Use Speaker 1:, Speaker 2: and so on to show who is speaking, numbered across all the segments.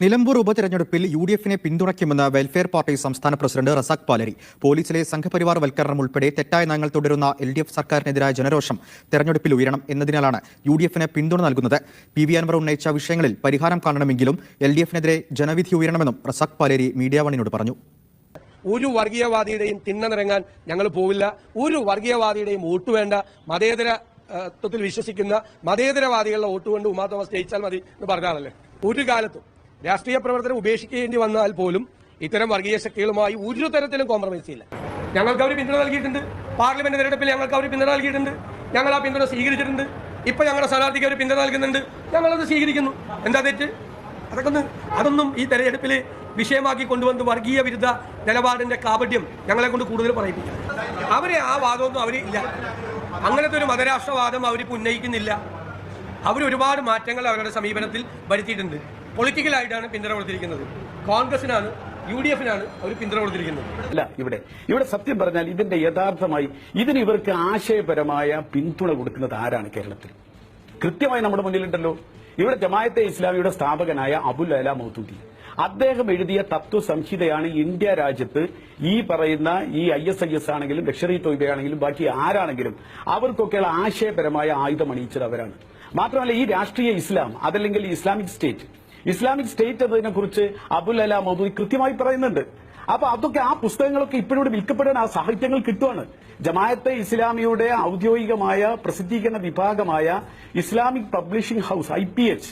Speaker 1: നിലമ്പൂർ ഉപതെരഞ്ഞെടുപ്പിൽ U D എഫിനെ പിന്തുണയ്ക്കുമെന്ന് വെൽഫെയർ പാർട്ടി സംസ്ഥാന പ്രസിഡന്റ് റസാഖ് പാലരി. പോലീസിലെ സംഘപരിവാർ വൽക്കരണം ഉൾപ്പെടെ തെറ്റായ നയങ്ങൾ തുടരുന്ന എൽ ഡി എഫ് സർക്കാരിനെതിരായ ജനരോഷം തെരഞ്ഞെടുപ്പിൽ ഉയരണം എന്നതിനാലാണ് യു ഡി എഫിന് പിന്തുണ നൽകുന്നത്. പി വി അൻവർ ഉന്നയിച്ച വിഷയങ്ങളിൽ പരിഹാരം കാണണമെങ്കിലും എൽ ഡി എഫിനെതിരെ ജനവിധി ഉയരണമെന്നും റസാഖ് പാലേരി മീഡിയ വണിനോട് പറഞ്ഞു.
Speaker 2: ഒരു വർഗീയവാദിയുടെയും തിണ്ണ നിറങ്ങാൻ ഞങ്ങൾ പോവില്ല. ഒരു വർഗീയവാദിയുടെയും വോട്ട് വേണ്ട. മതേതര ആ, വിശ്വസിക്കുന്ന മതേതരവാദികളുടെ വോട്ട് കൊണ്ട് ഉമാ തോമസ് ജയിച്ചാൽ മതി എന്ന് പറഞ്ഞാണല്ലേ ഒരു കാലത്തും രാഷ്ട്രീയ പ്രവർത്തനം ഉപേക്ഷിക്കേണ്ടി വന്നാൽ പോലും ഇത്തരം വർഗീയ ശക്തികളുമായി ഒരു തരത്തിലും കോംപ്രമൈസ് ഇല്ല ഞങ്ങൾക്ക് അവർ പിന്തുണ നൽകിയിട്ടുണ്ട്. പാർലമെന്റ് തെരഞ്ഞെടുപ്പിൽ ഞങ്ങൾക്ക് അവർ പിന്തുണ നൽകിയിട്ടുണ്ട്. ഞങ്ങൾ ആ പിന്തുണ സ്വീകരിച്ചിട്ടുണ്ട്. ഇപ്പൊ ഞങ്ങളുടെ സ്ഥാനാർത്ഥിക്ക് അവർ പിന്തുണ നൽകുന്നുണ്ട്. ഞങ്ങളത് സ്വീകരിക്കുന്നു. എന്താ തെറ്റ്? അതൊക്കെ അതൊന്നും ഈ തെരഞ്ഞെടുപ്പിൽ വിഷയമാക്കി കൊണ്ടുവന്ന് വർഗീയ വിരുദ്ധ നിലപാടിന്റെ കാപട്യം ഞങ്ങളെ കൊണ്ട് കൂടുതൽ പറയിപ്പിക്കാം അവരെ ആ വാദമൊന്നും അവർ ഇല്ല. അങ്ങനത്തെ ഒരു മതരാഷ്ട്രവാദം അവരിപ്പോൾ ഉന്നയിക്കുന്നില്ല. അവരൊരുപാട് മാറ്റങ്ങൾ അവരുടെ സമീപനത്തിൽ വരുത്തിയിട്ടുണ്ട്. പൊളിറ്റിക്കലായിട്ടാണ് പിന്തുണ കൊടുത്തിരിക്കുന്നത്. കോൺഗ്രസിനാണ് യു ഡി എഫിനാണ് അവർ പിന്തുണ കൊടുത്തിരിക്കുന്നത്.
Speaker 3: അല്ല ഇവിടെ. ഇവിടെ സത്യം പറഞ്ഞാൽ ഇതിന്റെ യഥാർത്ഥമായി ഇതിന് ഇവർക്ക് ആശയപരമായ പിന്തുണ കൊടുക്കുന്നത് ആരാണ് കേരളത്തിൽ? കൃത്യമായി നമ്മുടെ മുന്നിലുണ്ടല്ലോ. ഇവിടെ ജമായത്തെ ഇസ്ലാമിയുടെ സ്ഥാപകനായ അബുൽ അല മൗദൂദി. അദ്ദേഹം എഴുതിയ തത്വ സംഹിതയാണ് ഇന്ത്യ രാജ്യത്ത് ഈ പറയുന്ന ഈ ഐ എസ് ഐ എസ് ആണെങ്കിലും ലക്ഷറി തൊയ്ബയാണെങ്കിലും ബാക്കി ആരാണെങ്കിലും അവർക്കൊക്കെയുള്ള ആശയപരമായ ആയുധം അണിയിച്ചത് അവരാണ്. മാത്രമല്ല ഈ രാഷ്ട്രീയ ഇസ്ലാം അതല്ലെങ്കിൽ ഇസ്ലാമിക് സ്റ്റേറ്റ് ഇസ്ലാമിക് സ്റ്റേറ്റ് എന്നതിനെ കുറിച്ച് അബുൽ അല മൗദൂദി കൃത്യമായി പറയുന്നുണ്ട്. അപ്പൊ അതൊക്കെ ആ പുസ്തകങ്ങളൊക്കെ ഇപ്പോഴും വിൽക്കപ്പെടാൻ ആ സാഹിത്യങ്ങൾ കിട്ടുവാണ്. ജമായത്തെ ഇസ്ലാമിയുടെ ഔദ്യോഗികമായ പ്രസിദ്ധീകരണ വിഭാഗമായ Islamic Publishing House I P H.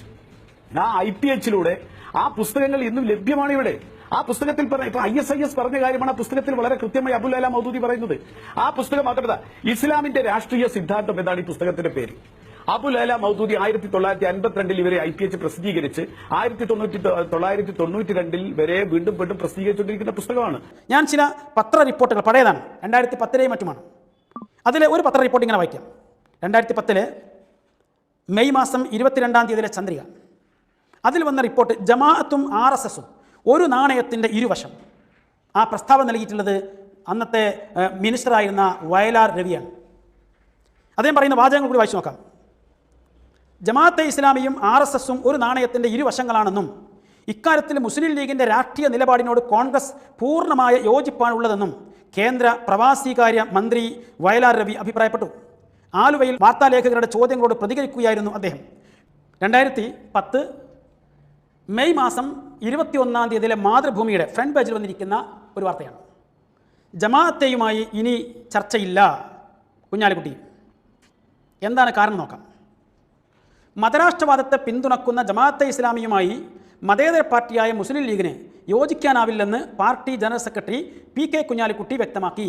Speaker 3: ആ ഐ പി എച്ചിലൂടെ ആ പുസ്തകങ്ങൾ ഇന്നും ലഭ്യമാണ് ഇവിടെ. ആ പുസ്തകത്തിൽ പറഞ്ഞ ഇപ്പൊ ഐ എസ് ഐ എസ് പറഞ്ഞ കാര്യമാണ് ആ പുസ്തകത്തിൽ വളരെ കൃത്യമായി അബുൽ അല മൗദൂദി പറയുന്നത്. ആ പുസ്തകം മാത്രമല്ല ഇസ്ലാമിന്റെ രാഷ്ട്രീയ സിദ്ധാന്തം എന്നാണ് ഈ പുസ്തകത്തിന്റെ പേര്. അബുൽ അല മൗദൂദി ആയിരത്തി തൊള്ളായിരത്തി അൻപത്തിരണ്ടിൽ ഇവരെ ഐ പി എച്ച് പ്രസിദ്ധീകരിച്ച് ആയിരത്തി തൊണ്ണൂറ്റി തൊള്ളായിരത്തി തൊണ്ണൂറ്റി രണ്ടിൽ വരെ വീണ്ടും വീണ്ടും പ്രസിദ്ധീകരിച്ചുകൊണ്ടിരിക്കുന്ന പുസ്തകമാണ്.
Speaker 4: ഞാൻ ചില പത്ര റിപ്പോർട്ടുകൾ പഴയതാണ്. രണ്ടായിരത്തി പത്തിലെയും മറ്റുമാണ്. അതിലെ ഒരു പത്ര റിപ്പോർട്ട് ഇങ്ങനെ വായിക്കാം. രണ്ടായിരത്തി പത്തിലെ മെയ് മാസം ഇരുപത്തിരണ്ടാം തീയതിയിലെ ചന്ദ്രിക. അതിൽ വന്ന റിപ്പോർട്ട് ജമാഅത്തും ആർ എസ് എസും ഒരു നാണയത്തിന്റെ ഇരുവശം. ആ പ്രസ്താവന നൽകിയിട്ടുള്ളത് അന്നത്തെ മിനിസ്റ്ററായിരുന്ന വയലാർ രവിയാണ്. അദ്ദേഹം പറയുന്ന വാചകങ്ങൾ കൂടി വായിച്ചു നോക്കാം. ജമാഅത്തെ ഇസ്ലാമിയും ആർ എസ് എസും ഒരു നാണയത്തിന്റെ ഇരുവശങ്ങളാണെന്നും ഇക്കാര്യത്തിൽ മുസ്ലിം ലീഗിന്റെ രാഷ്ട്രീയ നിലപാടിനോട് കോൺഗ്രസ് പൂർണമായ യോജിപ്പാണുള്ളതെന്നും കേന്ദ്ര പ്രവാസികാര്യ മന്ത്രി വയലാർ രവി അഭിപ്രായപ്പെട്ടു. ആലുവയിൽ വാർത്താലേഖകരുടെ ചോദ്യങ്ങളോട് പ്രതികരിക്കുകയായിരുന്നു അദ്ദേഹം. രണ്ടായിരത്തി പത്ത് മെയ് മാസം ഇരുപത്തിയൊന്നാം തീയതിയിലെ മാതൃഭൂമിയുടെ ഫ്രണ്ട് പേജിൽ വന്നിരിക്കുന്ന ഒരു വാർത്തയാണ്. ജമാഅത്തെയുമായി ഇനി ചർച്ചയില്ല കുഞ്ഞാലിക്കുട്ടി. എന്താണ് കാരണം നോക്കാം. മതരാഷ്ട്രവാദത്തെ പിന്തുണക്കുന്ന ജമാഅത്തെ ഇസ്ലാമിയുമായി മതേതര പാർട്ടിയായ മുസ്ലിം ലീഗിന് യോജിക്കാനാവില്ലെന്ന് party general secretary P K Kunhalikutty വ്യക്തമാക്കി.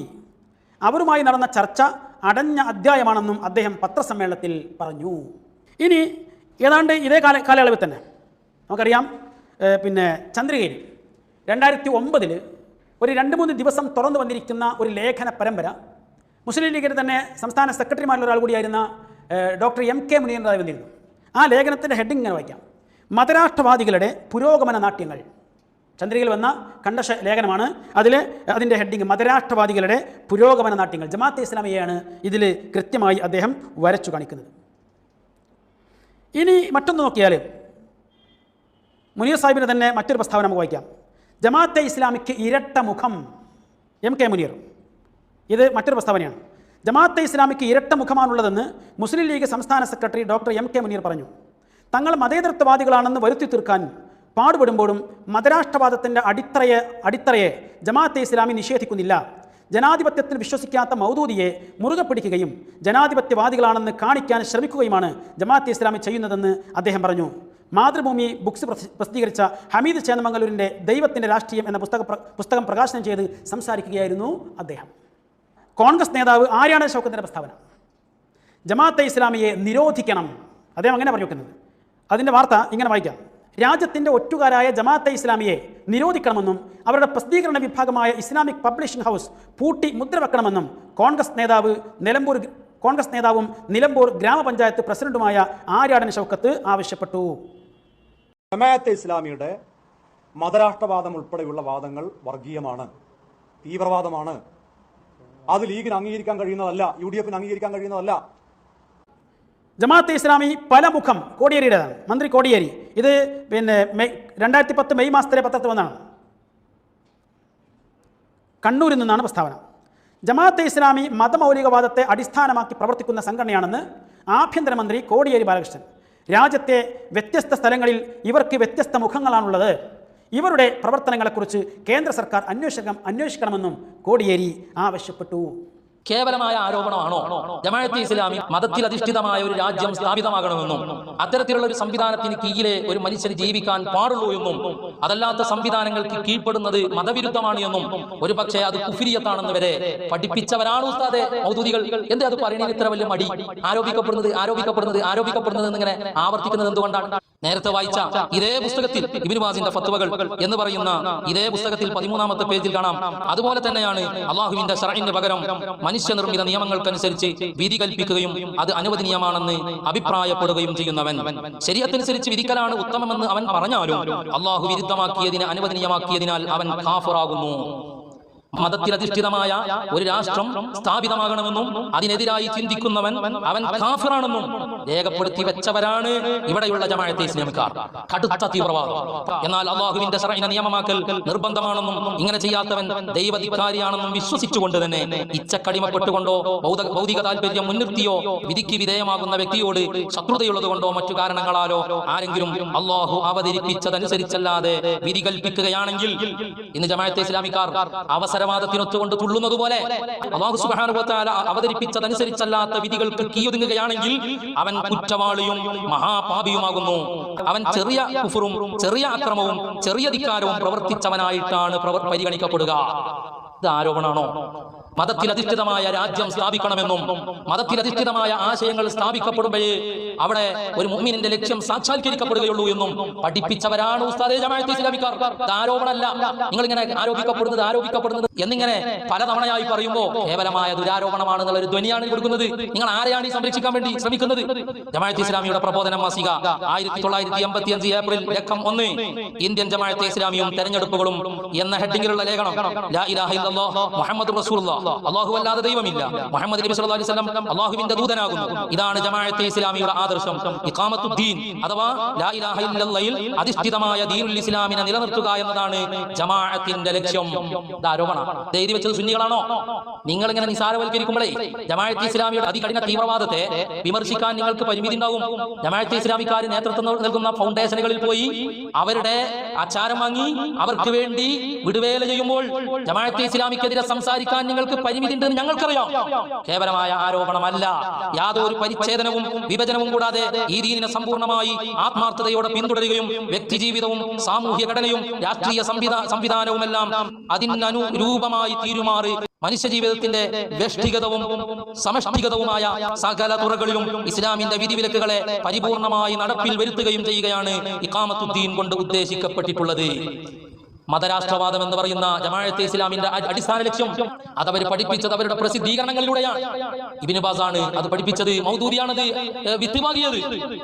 Speaker 4: അവരുമായി നടന്ന ചർച്ച അടഞ്ഞ അധ്യായമാണെന്നും അദ്ദേഹം പത്രസമ്മേളനത്തിൽ പറഞ്ഞു. ഇനി ഏതാണ്ട് ഇതേ കാല കാലയളവിൽ തന്നെ നമുക്കറിയാം പിന്നെ ചന്ദ്രികയിൽ രണ്ടായിരത്തി ഒമ്പതിൽ ഒരു രണ്ട് മൂന്ന് ദിവസം തുറന്നു വന്നിരിക്കുന്ന ഒരു ലേഖന പരമ്പര മുസ്ലിം ലീഗിന്റെ തന്നെ സംസ്ഥാന സെക്രട്ടറിമാരിൽ ഒരാൾ കൂടിയായിരുന്ന ഡോക്ടർ എം കെ മുനീറിന്റെതായി വന്നിരുന്നു. ആ ലേഖനത്തിന്റെ ഹെഡിങ് ഇങ്ങനെ വായിക്കാം. മതരാഷ്ട്രവാദികളുടെ പുരോഗമന നാട്യങ്ങൾ. ചന്ദ്രികയിൽ വന്ന കണ്ട ലേഖനമാണ്. അതിൽ അതിന്റെ ഹെഡിങ് മതരാഷ്ട്രവാദികളുടെ പുരോഗമന നാട്യങ്ങൾ. ജമാഅത്തെ ഇസ്ലാമിയെയാണ് ഇതിൽ കൃത്യമായി അദ്ദേഹം വരച്ചു കാണിക്കുന്നത്. ഇനി മറ്റൊന്ന് നോക്കിയാൽ മുനീർ സാഹിബിന് തന്നെ മറ്റൊരു പ്രസ്താവന നമുക്ക് വായിക്കാം. ജമാഅത്തെ ഇസ്ലാമിക്ക് ഇരട്ട മുഖം എം കെ മുനീർ. ഇത് മറ്റൊരു പ്രസ്താവനയാണ്. ജമാഅത്തെ ഇസ്ലാമിക്ക് ഇരട്ട മുഖമാണുള്ളതെന്ന് മുസ്ലിം ലീഗ് സംസ്ഥാന secretary doctor M K Muneer പറഞ്ഞു. തങ്ങൾ മതേതൃത്വവാദികളാണെന്ന് വരുത്തി തീർക്കാൻ പാടുപെടുമ്പോഴും മതരാഷ്ട്രവാദത്തിന്റെ അടിത്തറയെ അടിത്തറയെ ജമാഅത്തെ ഇസ്ലാമി നിഷേധിക്കുന്നില്ല. ജനാധിപത്യത്തിൽ വിശ്വസിക്കാത്ത മൗദൂദിയെ മുറുകെ പിടിക്കുകയും ജനാധിപത്യവാദികളാണെന്ന് കാണിക്കാൻ ശ്രമിക്കുകയുമാണ് ജമാഅത്തെ ഇസ്ലാമി ചെയ്യുന്നതെന്ന് അദ്ദേഹം പറഞ്ഞു. മാതൃഭൂമി ബുക്സ് പ്രസിദ്ധീകരിച്ച ഹമീദ് ചേന്നമംഗലൂരിന്റെ ദൈവത്തിന്റെ രാഷ്ട്രീയം എന്ന പുസ്തക പുസ്തകം പ്രകാശനം ചെയ്ത് സംസാരിക്കുകയായിരുന്നു അദ്ദേഹം. കോൺഗ്രസ് നേതാവ് ആര്യാണ ഷൗക്കത്തിന്റെ പ്രസ്താവന? ജമാഅത്തെ ഇസ്ലാമിയെ നിരോധിക്കണം. അദ്ദേഹം അങ്ങനെ പറഞ്ഞു വെക്കുന്നത്. അതിന്റെ വാർത്ത ഇങ്ങനെ വായിക്കാം. രാജ്യത്തിന്റെ ഒറ്റുകാരായ ജമാഅത്തെ ഇസ്ലാമിയെ നിരോധിക്കണമെന്നും അവരുടെ പ്രസിദ്ധീകരണ വിഭാഗമായ ഇസ്ലാമിക് പബ്ലിഷിംഗ് ഹൗസ് പൂട്ടി മുദ്രവെക്കണമെന്നും കോൺഗ്രസ് നേതാവ് നിലമ്പൂർ കോൺഗ്രസ് നേതാവും നിലമ്പൂർ ഗ്രാമപഞ്ചായത്ത് പ്രസിഡന്റുമായ ആര്യാടൻ ഷൗക്കത്ത് ആവശ്യപ്പെട്ടു.
Speaker 5: ജമാഅത്തെ ഇസ്ലാമിയുടെ മതരാഷ്ട്രവാദം ഉൾപ്പെടെയുള്ള വാദങ്ങൾ വർഗീയമാണ് തീവ്രവാദമാണ്. അത് ലീഗിന് അംഗീകരിക്കാൻ കഴിയുന്നതല്ല യു ഡി എഫിന് അംഗീകരിക്കാൻ കഴിയുന്നതല്ല.
Speaker 4: ജമാഅത്തെ ഇസ്ലാമി പല മുഖം കോടിയേരിയുടേതാണ്. മന്ത്രി കോടിയേരി ഇത് പിന്നെ മെയ് രണ്ടായിരത്തി പത്ത് മെയ് മാസത്തിലെ പത്രത്തിൽ വന്നാണ് കണ്ണൂരിൽ നിന്നാണ് പ്രസ്താവന. ജമാഅത്തെ ഇസ്ലാമി മതമൗലികവാദത്തെ അടിസ്ഥാനമാക്കി പ്രവർത്തിക്കുന്ന സംഘടനയാണെന്ന് ആഭ്യന്തരമന്ത്രി കോടിയേരി ബാലകൃഷ്ണൻ. രാജ്യത്തെ വ്യത്യസ്ത സ്ഥലങ്ങളിൽ ഇവർക്ക് വ്യത്യസ്ത മുഖങ്ങളാണുള്ളത്. ഇവരുടെ പ്രവർത്തനങ്ങളെക്കുറിച്ച് കേന്ദ്ര സർക്കാർ അന്വേഷണം അന്വേഷിക്കണമെന്നും കോടിയേരി ആവശ്യപ്പെട്ടു.
Speaker 6: കേവലമായ ആരോപണമാണോ? ജമാഅത്തെ ഇസ്ലാമി മതത്തിൽ അധിഷ്ഠിതമായ ഒരു രാജ്യം സ്ഥാപിതമാകണമെന്നും അത്തരത്തിലുള്ള ഒരു സംവിധാനത്തിന് കീഴിലെ ഒരു മനുഷ്യന് ജീവിക്കാൻ പാടുള്ളൂ എന്നും അതല്ലാത്ത സംവിധാനങ്ങൾക്ക് കീഴ്പ്പെടുന്നത് മതവിരുദ്ധമാണ് എന്നും ഒരു പക്ഷേ അത് കുഫിരിയത്താണെന്ന് വരെ പഠിപ്പിച്ചവരാണ് ഉസ്താദെ. മൗദൂദികൾ എന്താ അത് പറയുന്നതിന് ഇത്ര വലിയ മടി? ആരോപിക്കപ്പെടുന്നത് ആരോപിക്കപ്പെടുന്നത് ആരോപിക്കപ്പെടുന്നത് എന്നിങ്ങനെ ആവർത്തിക്കുന്നത് എന്തുകൊണ്ടാണ്? നേരത്തെ വായിച്ച ഇതേ പുസ്തകത്തിൽ ഇബിനുവാസിന്റെ ഫത്വകൾ എന്ന് പറയുന്ന ഇതേ പുസ്തകത്തിൽ പതിമൂന്നാമത്തെ പേജിൽ കാണാം. അതുപോലെ തന്നെയാണ് അള്ളാഹുവിന്റെ ഷറൈന് പകരം മനുഷ്യനിർമ്മിത നിയമങ്ങൾക്കനുസരിച്ച് വിധി കൽപ്പിക്കുകയും അത് അനുവദനീയമാണെന്ന് അഭിപ്രായപ്പെടുകയും ചെയ്യുന്നവൻ. ശരീരത്തിനനുസരിച്ച് വിധിക്കലാണ് ഉത്തമമെന്ന് അവൻ പറഞ്ഞാലും അള്ളാഹു വിരുദ്ധമാക്കിയതിനെ അനുവദനീയമാക്കിയതിനാൽ അവൻ കാഫറാകുന്നു. മതത്തിലധിഷ്ഠിതമായ ഒരു രാഷ്ട്രം സ്ഥാപിതമാകണമെന്നും അതിനെതിരായി ചിന്തിക്കുന്നവൻ അവൻ കാഫിറാണെന്നും രേഖപ്പെടുത്തി വെച്ചവരാണ് ഇവിടെയുള്ള ജമാഅത്തെ ഇസ്ലാമിക്കാർ. കടുത്ത തീവ്രവാദം. എന്നാൽ അള്ളാഹുവിന്റെ ശറൈന നിയമമാക്കൽ നിർബന്ധമാണെന്നും ഇങ്ങനെ ചെയ്യാത്തവൻ ദൈവധികാരിയാണെന്നും വിശ്വസിച്ചുകൊണ്ട് തന്നെ ഇച്ചക്കടിമപ്പെട്ടുകൊണ്ടോ ഭൗത ഭൗതിക താല്പര്യം മുൻനിർത്തിയോ വിധിക്ക് വിധേയമാകുന്ന വ്യക്തിയോട് ശത്രുതയുള്ളതുകൊണ്ടോ മറ്റു കാരണങ്ങളാലോ ആരെങ്കിലും അള്ളാഹു അവതരിപ്പിച്ചതനുസരിച്ചല്ലാതെ വിധി കൽപ്പിക്കുകയാണെങ്കിൽ ഇന്ന് ജമാഅത്തെ ഇസ്ലാമിക്കാർ അവസരവാദത്തിനൊത്തുകൊണ്ട് തുള്ളുന്നത് പോലെ അള്ളാഹു തആല അവതരിപ്പിച്ചതനുസരിച്ചല്ലാത്ത വിധികൾക്ക് കീയൊതുങ്ങുകയാണെങ്കിൽ അവൻ കുറ്റവാളിയും മഹാപാപിയുമാകുന്നു. അവൻ ചെറിയ കുഫറും ചെറിയ അക്രമവും ചെറിയ ധിക്കാരവും പ്രവർത്തിച്ചവനായിട്ടാണ് പ്രവർ പരിഗണിക്കപ്പെടുക. ഇത് ആരോപണമാണോ മതത്തിലധിഷ്ഠിതമായ രാജ്യം സ്ഥാപിക്കണമെന്നും മതത്തിലധിഷ്ഠിതമായ ആശയങ്ങൾ സ്ഥാപിക്കപ്പെടുമ്പോഴേ അവിടെ ഒരു മുഹ്മിനിന്റെ ലക്ഷ്യം സാക്ഷാത്കരിക്കപ്പെടുകയുള്ളൂ എന്നും പഠിപ്പിച്ചവരാണ് ഉസ്താദെ ജമാഅത്ത് ഇസ്ലാമിക്കാർ. നിങ്ങൾ ഇങ്ങനെ ആരോപിക്കപ്പെടുന്നത് ആരോപിക്കപ്പെടുന്നത് എന്നിങ്ങനെ പലതവണയായി പറയുമ്പോൾ കേവലമായ ദുരാരോപണമാണ് എന്നുള്ള ഒരു ധ്വനിയാണ് കൊടുക്കുന്നത്. നിങ്ങൾ ആരെയാണ് ഈ സംരക്ഷിക്കാൻ വേണ്ടി ശ്രമിക്കുന്നത്? ജമാഅത്ത് ഇസ്ലാമിയുടെ പ്രബോധന മാസിക ആയിരത്തി തൊള്ളായിരത്തി എൺപത്തി അഞ്ച് ഏപ്രിൽ ലക്കം ഒന്ന് ഇന്ത്യൻ ജമാഅത്ത് ഇസ്ലാമിയും തെരഞ്ഞെടുപ്പുകളും എന്ന ഹെഡിങ്ങിലുള്ള ലേഖനം മുഹമ്മദ് റസൂലുള്ളാഹ്. അല്ലാഹു അല്ലാതെ ദൈവമില്ല. മുഹമ്മദ് നബി സല്ലല്ലാഹു അലൈഹി വസല്ലം അള്ളാഹുവിന്റെ ദൂതനാകുന്നു. ഇതാണ് ജമാഅത്തെ ഇസ്ലാമിയുടെ ആദർശം. ഇഖാമത്തുദ്ദീൻ അഥവാ ലാ ഇലാഹ ഇല്ലല്ലയിൽ അധിഷ്ഠിതമായ ദീനുൽ ഇസ്ലാമിനെ നിലനിർത്തുക എന്നതാണ് ജമാഅത്തിന്റെ ലക്ഷ്യം. ആരോപണം. ധൈര്യം വെച്ചത് സുന്നികളാണോ? നിങ്ങൾ ഇങ്ങനെ നിസാരവൽക്കരിക്കുമ്പോഴേ ജമാഅത്തെ ഇസ്ലാമിയുടെ അതികഠിന തീവ്രവാദത്തെ വിമർശിക്കാൻ നിങ്ങൾക്ക് പരിമിതി ഉണ്ടാകും. ജമാഅത്തെ ഇസ്ലാമിക്കാർ നേതൃത്വം നൽകുന്ന ഫൗണ്ടേഷനുകളിൽ പോയി അവരുടെ ആചാരം വാങ്ങി അവർക്ക് വേണ്ടി വിടുവേല ചെയ്യുമ്പോൾ ജമാഅത്തെ ഇസ്ലാമിക്കെതിരെ സംസാരിക്കാൻ നിങ്ങൾക്ക് പരിമിതി ഉണ്ടെന്ന് ഞങ്ങൾക്കറിയാം. കേവലമായ ആരോപണമല്ല. യാതൊരു പരിച്ഛേദനവും വിഭജനവും കൂടാതെ ഈ ദീനിനെ സമ്പൂർണമായി ആത്മാർത്ഥതയോടെ പിന്തുടരുകയും വ്യക്തിജീവിതവും സാമൂഹ്യ ഘടനയും രാഷ്ട്രീയ സംവിധാ സംവിധാനവുമെല്ലാം അതിനനുരൂപമായി തീരുമാറി മനുഷ്യജീവിതത്തിന്റെ വ്യഷ്ടിഗതവും സമഷ്ടിഗതവുമായ സകല തുറകളിലും ഇസ്ലാമിന്റെ വിധിവിലക്കുകളെ പരിപൂർണമായി നടപ്പിൽ വരുത്തുകയും ചെയ്യുകയാണ് ഇക്കാമത്തുദ്ദീൻ കൊണ്ട് ഉദ്ദേശിക്കപ്പെട്ടിട്ടുള്ളത്. മതരാഷ്ട്രവാദം എന്ന് പറയുന്ന ജമാഅത്തെ ഇസ്ലാമിന്റെ അടിസ്ഥാന ലക്ഷ്യം അതവർ പഠിപ്പിച്ചത് അവരുടെ പ്രസിദ്ധീകരണങ്ങളിലൂടെയാണ്. ഇബിന് ബാസാണ് അത് പഠിപ്പിച്ചത് മൗദൂദിയാണത് വിത്തുമാകിയത്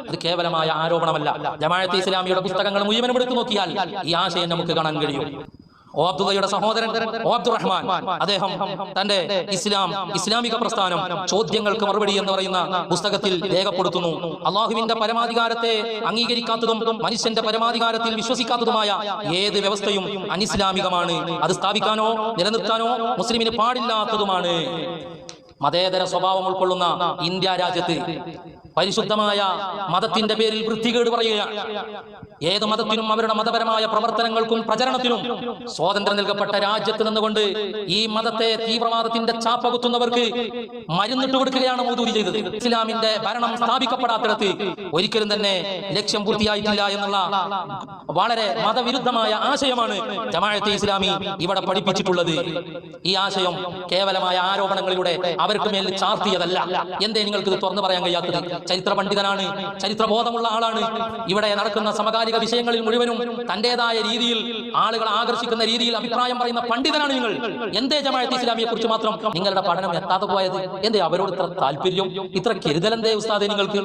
Speaker 6: അത് കേവലമായ ആരോപണമല്ല. ജമാഅത്തെ ഇസ്ലാമിയുടെ പുസ്തകങ്ങൾ മുഴുവനും എടുത്തു നോക്കിയാൽ ഈ ആശയം നമുക്ക് കാണാൻ കഴിയും. ഓ അബ്ദുള്ളയുടെ സഹോദരൻ ഓബ്ദുറഹ്മാൻ അദ്ദേഹം തന്റെ ഇസ്ലാം ഇസ്ലാമിക പ്രസ്ഥാനം ചോദ്യങ്ങൾക്ക് മറുപടി എന്ന് പറയുന്ന പുസ്തകത്തിൽ രേഖപ്പെടുത്തുന്നു. അള്ളാഹുവിന്റെ പരമാധികാരത്തെ അംഗീകരിക്കാത്തതും മനുഷ്യന്റെ പരമാധികാരത്തിൽ വിശ്വസിക്കാത്തതുമായ ഏത് വ്യവസ്ഥയും അനിസ്ലാമികമാണ്. അത് സ്ഥാപിക്കാനോ നിലനിർത്താനോ മുസ്ലിമിന് പാടില്ലാത്തതുമാണ്. മതേതര സ്വഭാവം ഉൾക്കൊള്ളുന്ന ഇന്ത്യ രാജ്യത്ത് പരിശുദ്ധമായ മതത്തിന്റെ പേരിൽ വൃത്തികേട് പറയുകയാണ് ഏത് മതത്തിനും അവരുടെ മതപരമായ പ്രവർത്തനങ്ങൾക്കും പ്രചരണത്തിനും സ്വാതന്ത്ര്യം നൽകപ്പെട്ട രാജ്യത്ത് നിന്നുകൊണ്ട് ഈ മതത്തെ തീവ്രവാദത്തിന്റെ ചാപ്പ കുത്തുന്നവർക്ക് മരുന്നിട്ട് കൊടുക്കുകയാണ് മോദൂരി ചെയ്തത്. ഇസ്ലാമിന്റെ ഭരണം സ്ഥാപിക്കപ്പെടാത്തിടത്ത് ഒരിക്കലും തന്നെ ലക്ഷ്യം പൂർത്തിയായിട്ടില്ല എന്നുള്ള വളരെ മതവിരുദ്ധമായ ആശയമാണ് ജമാഅത്തെ ഇസ്ലാമി ഇവിടെ പഠിപ്പിച്ചിട്ടുള്ളത്. ഈ ആശയം കേവലമായ ആരോപണങ്ങളിലൂടെ അവർക്ക് മേൽ ചാർത്തിയതല്ല. എന്തേ നിങ്ങൾക്ക് ഇത് തുറന്നു പറയാൻ കഴിയാത്തത്? ചരിത്ര പണ്ഡിതനാണ് ചരിത്രബോധമുള്ള ആളാണ്. ഇവിടെ നടക്കുന്ന സമകാലിക വിഷയങ്ങളിൽ മുഴുവനും തന്റേതായ രീതിയിൽ ആളുകളെ ആകർഷിക്കുന്ന രീതിയിൽ അഭിപ്രായം പറയുന്ന പണ്ഡിതനാണ് നിങ്ങൾ. എന്തേ ജമാഅത്ത് ഇസ്ലാമിയെ കുറിച്ച് മാത്രം നിങ്ങളുടെ പഠനം എത്താതെ പോയത്? എന്തേ അവരോട് ഇത്ര താല്പര്യം? ഇത്ര കരുതലെന്തേ ഉസ്താദെ നിങ്ങൾക്ക്?